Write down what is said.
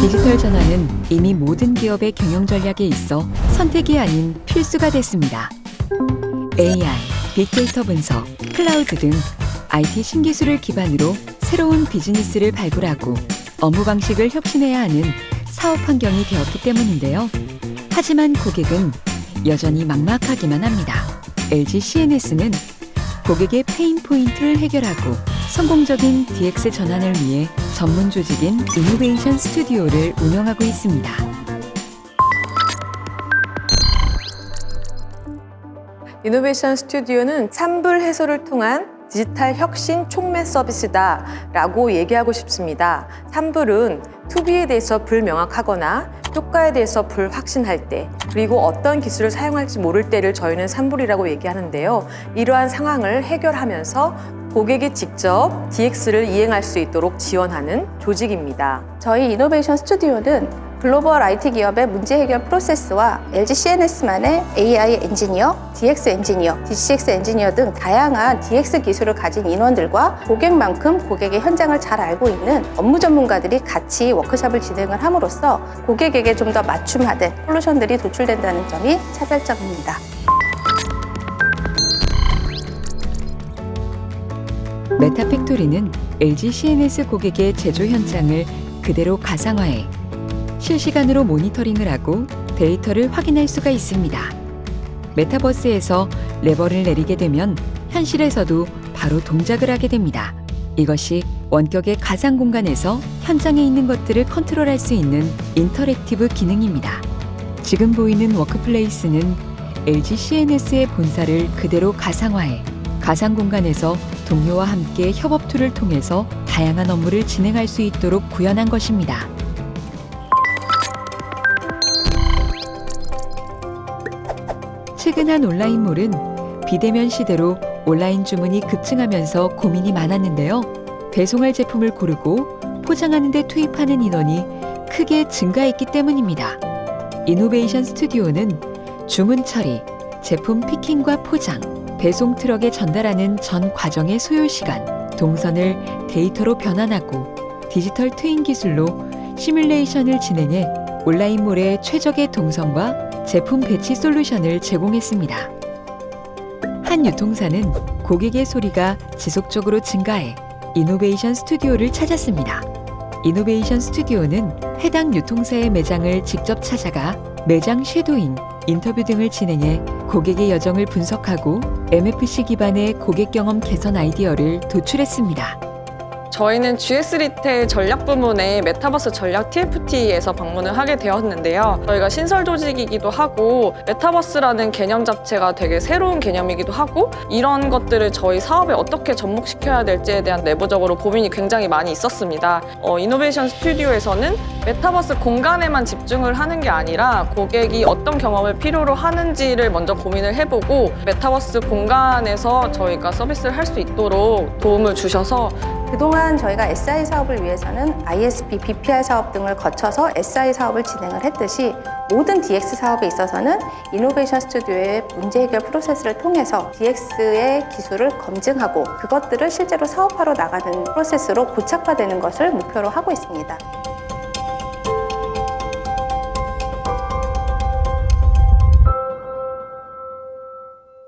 디지털 전환은 이미 모든 기업의 경영 전략에 있어 선택이 아닌 필수가 됐습니다. AI, 빅데이터 분석, 클라우드 등 IT 신기술을 기반으로 새로운 비즈니스를 발굴하고 업무 방식을 혁신해야 하는 사업 환경이 되었기 때문인데요. 하지만 고객은 여전히 막막하기만 합니다. LG CNS는 고객의 페인 포인트를 해결하고 성공적인 DX 전환을 위해 전문 조직인 이노베이션 스튜디오를 운영하고 있습니다. 이노베이션 스튜디오는 산불 해소를 통한 디지털 혁신 촉매 서비스다 라고 얘기하고 싶습니다. 산불은 투비에 대해서 불명확하거나 효과에 대해서 불확신할 때 그리고 어떤 기술을 사용할지 모를 때를 저희는 산불이라고 얘기하는데요. 이러한 상황을 해결하면서 고객이 직접 DX를 이행할 수 있도록 지원하는 조직입니다. 저희 이노베이션 스튜디오는 글로벌 IT 기업의 문제 해결 프로세스와 LG CNS만의 AI 엔지니어, DX 엔지니어, DCX 엔지니어 등 다양한 DX 기술을 가진 인원들과 고객만큼 고객의 현장을 잘 알고 있는 업무 전문가들이 같이 워크숍을 진행을 함으로써 고객에게 좀 더 맞춤화된 솔루션들이 도출된다는 점이 차별점입니다. 메타팩토리는 LG CNS 고객의 제조 현장을 그대로 가상화해 실시간으로 모니터링을 하고 데이터를 확인할 수가 있습니다. 메타버스에서 레버를 내리게 되면 현실에서도 바로 동작을 하게 됩니다. 이것이 원격의 가상 공간에서 현장에 있는 것들을 컨트롤할 수 있는 인터랙티브 기능입니다. 지금 보이는 워크플레이스는 LG CNS의 본사를 그대로 가상화해 가상 공간에서 동료와 함께 협업 툴을 통해서 다양한 업무를 진행할 수 있도록 구현한 것입니다. 최근 한 온라인몰은 비대면 시대로 온라인 주문이 급증하면서 고민이 많았는데요. 배송할 제품을 고르고 포장하는 데 투입하는 인원이 크게 증가했기 때문입니다. 이노베이션 스튜디오는 주문 처리, 제품 피킹과 포장, 배송 트럭에 전달하는 전 과정의 소요 시간, 동선을 데이터로 변환하고 디지털 트윈 기술로 시뮬레이션을 진행해 온라인몰의 최적의 동선과 제품 배치 솔루션을 제공했습니다. 한 유통사는 고객의 소리가 지속적으로 증가해 이노베이션 스튜디오를 찾았습니다. 이노베이션 스튜디오는 해당 유통사의 매장을 직접 찾아가 매장 쉐도잉, 인터뷰 등을 진행해 고객의 여정을 분석하고 MFC 기반의 고객 경험 개선 아이디어를 도출했습니다. 저희는 GS 리테일 전략 부문의 메타버스 전략 TFT에서 방문을 하게 되었는데요. 저희가 신설 조직이기도 하고 메타버스라는 개념 자체가 되게 새로운 개념이기도 하고 이런 것들을 저희 사업에 어떻게 접목시켜야 될지에 대한 내부적으로 고민이 굉장히 많이 있었습니다. 어, 이노베이션 스튜디오에서는 메타버스 공간에만 집중을 하는 게 아니라 고객이 어떤 경험을 필요로 하는지를 먼저 고민을 해보고 메타버스 공간에서 저희가 서비스를 할 수 있도록 도움을 주셔서 그동안 저희가 SI 사업을 위해서는 ISP, BPR 사업 등을 거쳐서 SI 사업을 진행을 했듯이 모든 DX 사업에 있어서는 이노베이션 스튜디오의 문제 해결 프로세스를 통해서 DX의 기술을 검증하고 그것들을 실제로 사업화로 나가는 프로세스로 고착화되는 것을 목표로 하고 있습니다.